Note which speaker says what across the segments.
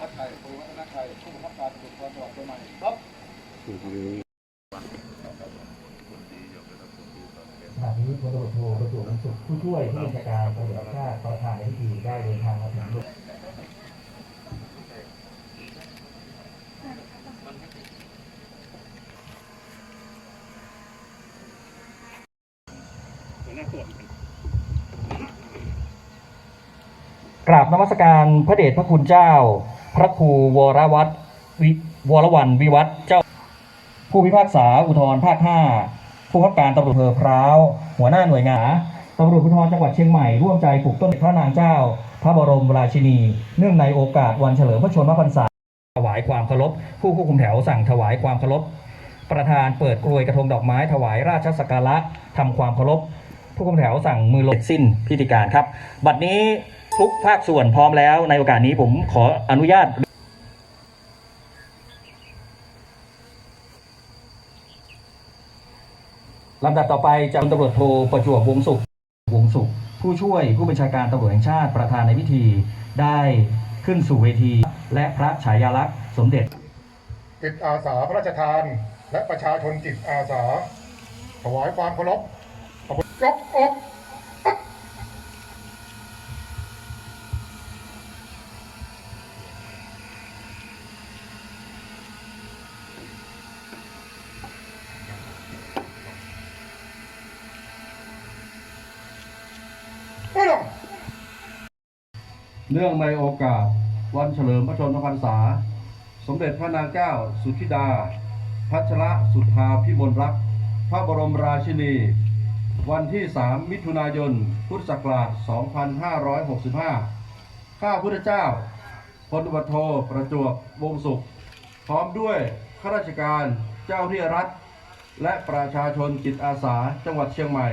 Speaker 1: ตรีวัฒชัยภูวัฒนชัยผู้บังคับการตำรวจภูธรจังหวัดเชียงใหม่ครับ
Speaker 2: ขณะนี้พลตำรวจโทประจวบวงศ์สุขผู้ช่วยผู้บัญชาการตำรวจแห่งชาติประธานในพิธีได้เดินทางมาถึงโรงกราบนมัสการพระเดชพระคุณเจ้า พระครูวรวัตวิวรวันวิวัฒเจ้า ผู้พิพากษาอุทธรภาค5ผู้ขับการตำรวจอำเภอพร้าวหัวหน้าหน่วยงานตำรวจภูธรจังหวัดเชียงใหม่ร่วมใจปลูกต้นพระนางเจ้า พระบรมราชินี เนื่องในโอกาสวันเฉลิมพระชนมพรรษาถวายความเคารพผู้ควบคุมแถวสั่งถวายความเคารพประธานเปิดกรวยกระทงดอกไม้ถวายราชสักการะทำความเคารพผู้คุมแถวสั่งมือลงสิ้นพิธีการครับ บัดนี้ ทุกภาคส่วนพร้อมแล้วในโอกาสนี้ผมขออนุญาตลำดับต่อไปจะตำรวจโทประจวบวงสุขวงสุข ผู้ช่วยผู้บัญชาการตำรวจแห่งชาติประธานในพิธี ได้ขึ้นสู่เวที และพระฉายาลักษณ์สมเด็จ
Speaker 1: จิตอาสาพระราชทาน และประชาชนจิตอาสา ถวายความเคารพขอบคุณยกอก
Speaker 3: เนื่องในโอกาสวันเฉลิมพระชนมพรรษา สมเด็จพระนางเจ้าสุธิดา พัชรสุธาพิมลรัก พระบรมราชินี วันที่ 3 มิถุนายน พุทธศักราช 2565 ข้าพุทธเจ้าพลตำรวจโทประจวบวงศุข พร้อมด้วยข้าราชการเจ้าที่รัฐ และประชาชนจิตอาสาจังหวัดเชียงใหม่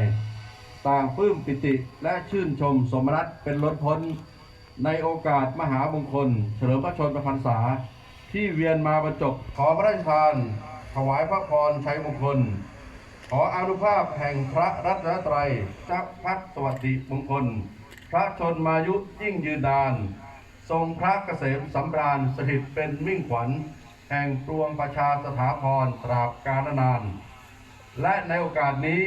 Speaker 3: ต่างปลื้มปิติและชื่นชมสมนัตเป็นล้นพ้น ในโอกาสมหามงคล เฉลิมพระชนมพรรษา ที่เวียนมาบรรจบขอพระราชทาน ถวายพระพรชัยมงคล ขออานุภาพแห่งพระรัตนตรัยจ้าพักสวัสดิมงคล พระชนมายุยิ่งยืนนาน ทรงพระเกษมสำราญสถิตเป็นมิ่งขวัญ แห่งปวงประชาสถาพรตราบกาลนาน และในโอกาสนี้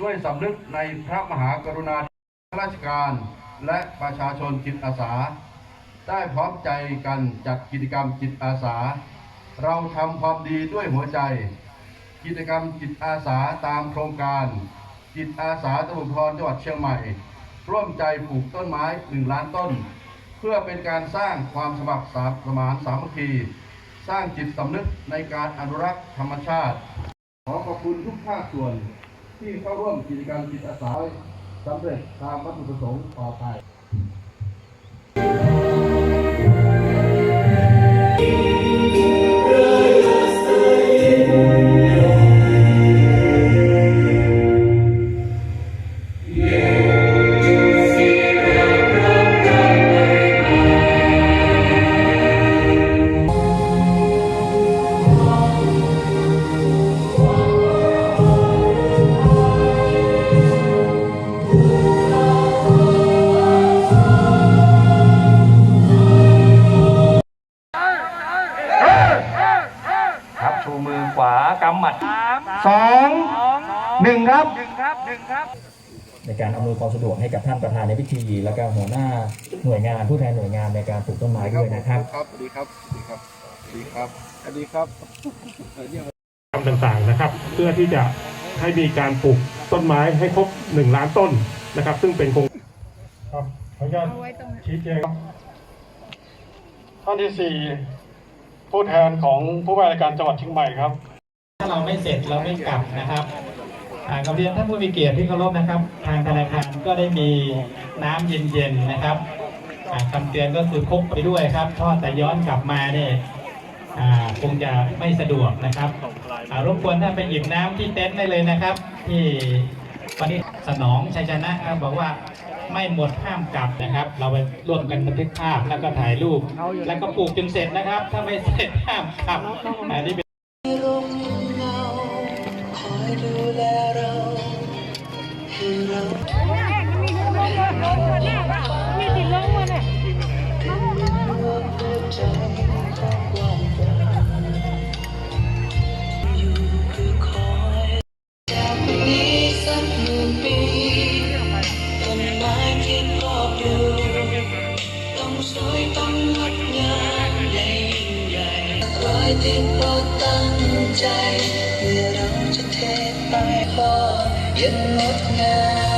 Speaker 3: ด้วยสำนึกในพระมหากรุณาธิคุณราชการ และประชาชนจิตอาสา ได้พร้อมใจกันจัดกิจกรรมจิตอาสา เราทำความดีด้วยหัวใจ กิจกรรมจิตอาสาตามโครงการ จิตอาสาตำรวจภูธรจังหวัดเชียงใหม่ ร่วมใจปลูกต้นไม้หนึ่งล้านต้น เพื่อเป็นการสร้างความสมัครสมานสามัคคี สร้างจิตสำนึกในการอนุรักษ์ธรรมชาติ ขอขอบคุณทุกภาคส่วนที่เข้าร่วมกิจกรรมจิตอาสา สำเร็จตามวัตถุประสงค์ต่อไป
Speaker 2: หนึ่งครับ ในการอำนวยความสะดวกให้กับท่านประธานในพิธี แล้วก็หัวหน้าหน่วยงานผู้แทนหน่วยงานในการปลูกต้นไม้ด้วยนะครับ
Speaker 1: ครับสวัสดีครับสวัสดีครับสวัสดีครับสวัสดีครับเออเนี่ย
Speaker 4: กรรมต่างๆนะครับ เพื่อที่จะให้มีการปลูกต้นไม้ให้ครบ1ล้านต้นนะครับ ซึ่งเป็นโครงครับขออนุญาตชี้แจงท่านที่สี่ผู้แทนของผู้ว่าราชการจังหวัดเชียงใหม่ครับ
Speaker 5: ถ้าเราไม่เสร็จเราไม่กลับนะครับอ่า กราบเรียนท่านผู้มีเกียรติที่เคารพนะครับ ทางธนาคารก็ได้มีน้ำเย็นๆนะครับอ่าคำเตือนก็คือพกไปด้วยครับเพราะแต่ย้อนกลับมาเนี่ยคงจะไม่สะดวกนะครับรบกวนท่านไปหยิบน้ำที่เต็นท์ได้เลยนะครับ ที่วันนี้สนองชัยชนะบบอกว่าไม่หมดห้ามกลับนะครับ เราไปร่วมกันบันทึกภาพแล้วก็ถ่ายรูป แล้วก็ปลูกจนเสร็จนะครับ ถ้าไม่เสร็จห้ามกลับอันนี้เป็น
Speaker 6: ตั้ง
Speaker 7: ใจเพื่อเราจะเทไปพอยังงดงาม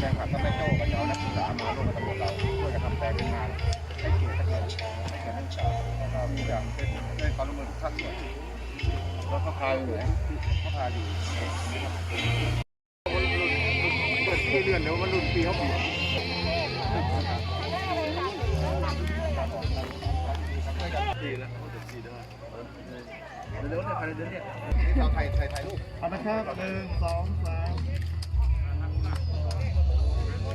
Speaker 1: แฟนคลับก็ไม่โจ้ก็จะเอานักศึกษามาร่วมกับตำรวจเราช่วยกันทำแปลงเป็นงานให้เกียรตินักเรียนให้เกียรตินักศึกษาแล้วก็ทุกอย่างเป็นได้ความร่วมมือทุกภาคส่วนแล้วเขาพาอยู่ไหนเขาพาอยู่เลื่อนเดี๋ยวมันรุ่นปีเขาเปลี่ยนเดี๋ยวเนี่ยภายในเดือนเนี่ยนี่ชาวไทยไทยไทยรูปเอาละครับหนึ่งสองสาม